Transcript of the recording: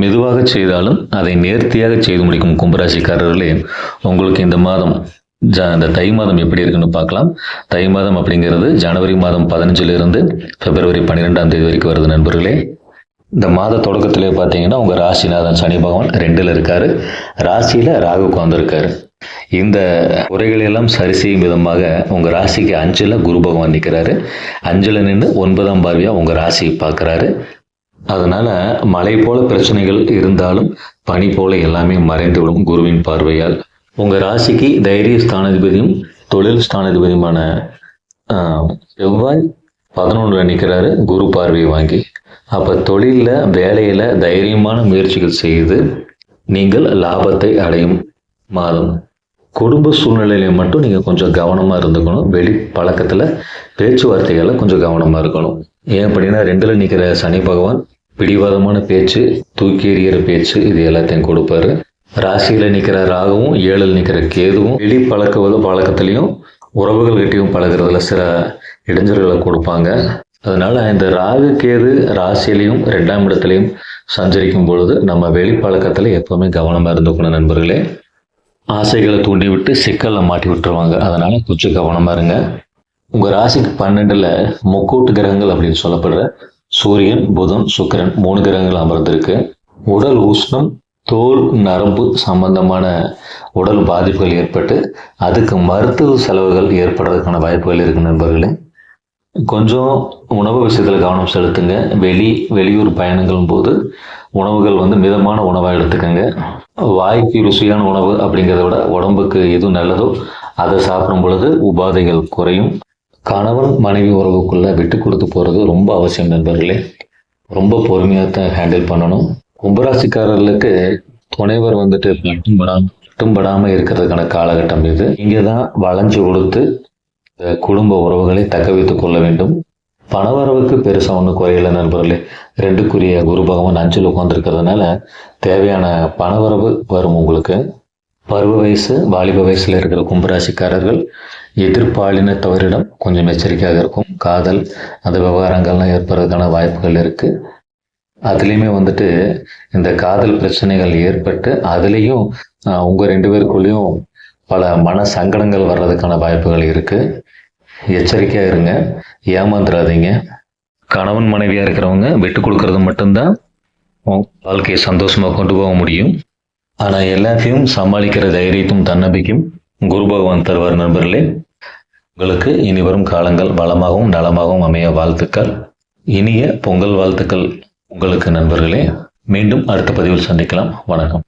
மெதுவாக செய்தாலும் அதை நேர்த்தியாக செய்து முடிக்கும் கும்பராசிக்காரர்களே உங்களுக்கு இந்த மாதம் ஜ இந்த தை மாதம் எப்படி இருக்குன்னு பார்க்கலாம். தை மாதம் அப்படிங்கிறது ஜனவரி மாதம் பதினஞ்சிலிருந்து பிப்ரவரி பன்னிரெண்டாம் தேதி வரைக்கும் வருது நண்பர்களே. இந்த மாத தொடக்கத்திலே பார்த்தீங்கன்னா உங்கள் ராசிநாதன் சனி பகவான் ரெண்டில் இருக்காரு. ராசியில் ராகு உட்காந்துருக்காரு இந்த உரைகளெல்லாம் எல்லாம் சரி செய்யும் விதமாக உங்கள் ராசிக்கு அஞ்சில் குரு பகவான் நிற்கிறாரு அஞ்சில் நின்று ஒன்பதாம் பார்வையாக உங்கள் ராசியை பார்க்குறாரு. அதனால மழை போல பிரச்சனைகள் இருந்தாலும் பனி போல எல்லாமே மறைந்து விடும் குருவின் பார்வையால். உங்க ராசிக்கு தைரிய ஸ்தானாதிபதியும் தொழில் ஸ்தானாதிபதியுமான செவ்வாய் பதினொன்றுல நிற்கிறாரு குரு பார்வையை வாங்கி. அப்ப தொழிலில் வேலையில தைரியமான முயற்சிகள் செய்து நீங்கள் லாபத்தை அடையும் மாதம். குடும்ப சூழ்நிலையில மட்டும் நீங்கள் கொஞ்சம் கவனமாக இருந்துக்கணும். வெளி பழக்கத்தில் பேச்சுவார்த்தைகளில் கொஞ்சம் கவனமாக இருக்கணும். ஏன் அப்படின்னா ரெண்டில் நிற்கிற சனி பகவான் பிடிவாதமான பேச்சு தூக்கி எறிகிற பேச்சு இது எல்லாத்தையும் கொடுப்பாரு. ராசியில் நிற்கிற ராகவும் ஏழில் நிற்கிற கேதுவும் வெளி பழக்குவது பழக்கத்துலேயும் உறவுகள் கிட்டையும் பழகுறதுல சில இடைஞ்சல்களை கொடுப்பாங்க. அதனால இந்த ராகு கேது ராசியிலையும் ரெண்டாம் இடத்துலையும் சஞ்சரிக்கும் பொழுது நம்ம வெளி பழக்கத்தில் எப்பவுமே கவனமாக இருந்துக்கணும் நண்பர்களே. ஆசைகளை தூண்டி விட்டு சிக்கல்ல மாட்டி விட்டுருவாங்க. அதனால கொஞ்சம் கவனமா இருங்க. உங்க ராசிக்கு பன்னெண்டுல முக்கூட்டு கிரகங்கள் அப்படின்னு சொல்லப்படுற சூரியன் புதன் சுக்கிரன் மூணு கிரகங்கள் அமர்ந்திருக்கு. உடல் உஷ்ணம் தோல் நரம்பு சம்பந்தமான உடல் பாதிப்புகள் ஏற்பட்டு அதுக்கு மருத்துவ செலவுகள் ஏற்படுறதுக்கான வாய்ப்புகள் இருக்கு நண்பர்களே. கொஞ்சம் உணவு விஷயத்தில் கவனம் செலுத்துங்க. வெளி வெளியூர் பயணங்களும் போது உணவுகள் வந்து மிதமான உணவாக எடுத்துக்கோங்க. வாய்க்கு ருசியான உணவு அப்படிங்கிறத விட உடம்புக்கு எது நல்லதோ அதை சாப்பிடும் பொழுது உபாதைகள் குறையும். கணவன் மனைவி உறவுக்குள்ளே விட்டு கொடுத்து போகிறது ரொம்ப அவசியம் நண்பர்களே. ரொம்ப பொறுமையாக தான் ஹேண்டில் பண்ணணும். கும்பராசிக்காரர்களுக்கு துணைவர் வந்துட்டு பட்டும்படாம பட்டும்படாமல் இருக்கிறதுக்கான காலகட்டம் இது. இங்கே தான் வளைஞ்சு கொடுத்து குடும்ப உறவுகளை தக்க வைத்து கொள்ள வேண்டும். பணவரவுக்கு பெருசாக ஒன்றும் குறையில நண்பர்களே. ரெண்டுக்குரிய குரு பகவான் அஞ்சில் உட்காந்துருக்கிறதுனால தேவையான பணவரவு வரும் உங்களுக்கு. பருவ வயசு வாலிப வயசில் இருக்கிற கும்பராசிக்காரர்கள் எதிர்ப்பாளினத்தவரிடம் கொஞ்சம் எச்சரிக்கையாக இருக்கும். காதல் அந்த விவகாரங்கள்லாம் ஏற்படுறதுக்கான வாய்ப்புகள் இருக்குது அதுலேயுமே வந்துட்டு இந்த காதல் பிரச்சனைகள் ஏற்பட்டு அதுலேயும் உங்கள் ரெண்டு பேருக்குள்ளேயும் பல மன சங்கடங்கள் வர்றதுக்கான வாய்ப்புகள் இருக்குது எச்சரிக்கையாக இருங்க. ஏமாந்துடாதீங்க கணவன் மனைவியாக இருக்கிறவங்க விட்டு கொடுக்கறது மட்டும்தான் வாழ்க்கையை சந்தோஷமாக கொண்டு போக முடியும். ஆனால் எல்லாத்தையும் சமாளிக்கிற தைரியத்தும் தன்னம்பிக்கையும் குரு பகவான் தருவார் நண்பர்களே. உங்களுக்கு இனி வரும் காலங்கள் வளமாகவும் நலமாகவும் அமைய வாழ்த்துக்கள். இனிய பொங்கல் வாழ்த்துக்கள் உங்களுக்கு நண்பர்களே. மீண்டும் அடுத்த பதிவில் சந்திக்கலாம். வணக்கம்.